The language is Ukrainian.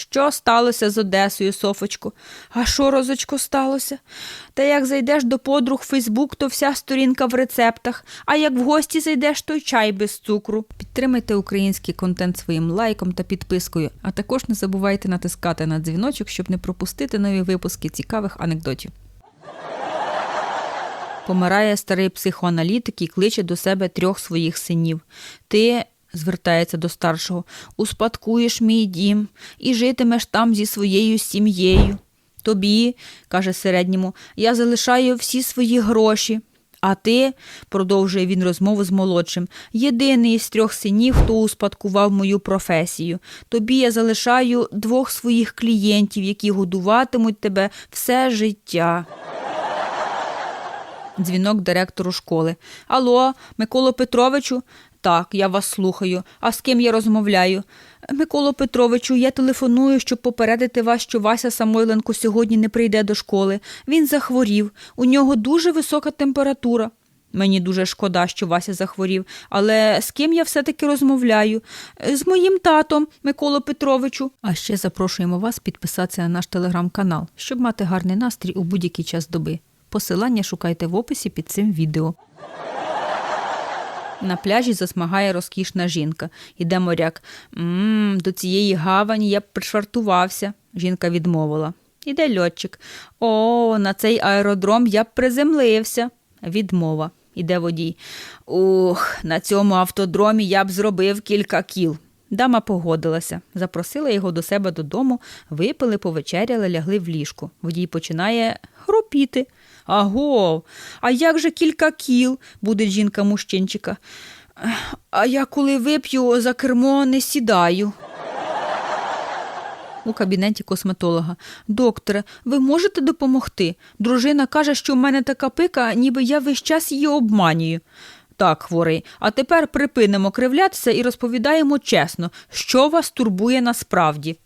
Що сталося з Одесою, Софочко? А що, розочко, сталося? Та як зайдеш до подруг Фейсбук, то вся сторінка в рецептах, а як в гості зайдеш, то й чай без цукру. Підтримайте український контент своїм лайком та підпискою, а також не забувайте натискати на дзвіночок, щоб не пропустити нові випуски цікавих анекдотів. Помирає старий психоаналітик і кличе до себе трьох своїх синів. Ти, звертається до старшого, успадкуєш мій дім і житимеш там зі своєю сім'єю. Тобі, каже середньому, я залишаю всі свої гроші. А ти, продовжує він розмову з молодшим, єдиний із трьох синів, хто успадкував мою професію. Тобі я залишаю двох своїх клієнтів, які годуватимуть тебе все життя. Дзвінок директору школи. Алло, Миколо Петровичу? Так, я вас слухаю. А з ким я розмовляю? Миколо Петровичу, я телефоную, щоб попередити вас, що Вася Самойленко сьогодні не прийде до школи. Він захворів. У нього дуже висока температура. Мені дуже шкода, що Вася захворів, але з ким я все-таки розмовляю? З моїм татом, Миколо Петровичу. А ще запрошуємо вас підписатися на наш телеграм-канал, щоб мати гарний настрій у будь-який час доби. Посилання шукайте в описі під цим відео. На пляжі засмагає розкішна жінка. Іде моряк. Мм, до цієї гавані я б пришвартувався. Жінка відмовила. Іде льотчик. О, на цей аеродром я б приземлився. Відмова. Іде водій. Ух, на цьому автодромі я б зробив кілька кіл. Дама погодилася, запросила його до себе додому, випили, повечеряли, лягли в ліжку. Водій починає хропіти. Аго, а як же кілька кіл, буде жінка мужчинчика. А я коли вип'ю за кермо не сідаю. У кабінеті косметолога. Докторе, ви можете допомогти? Дружина каже, що в мене така пика, ніби я весь час її обманюю. Так, хворий, а тепер припинимо кривлятися і розповідаємо чесно, що вас турбує насправді.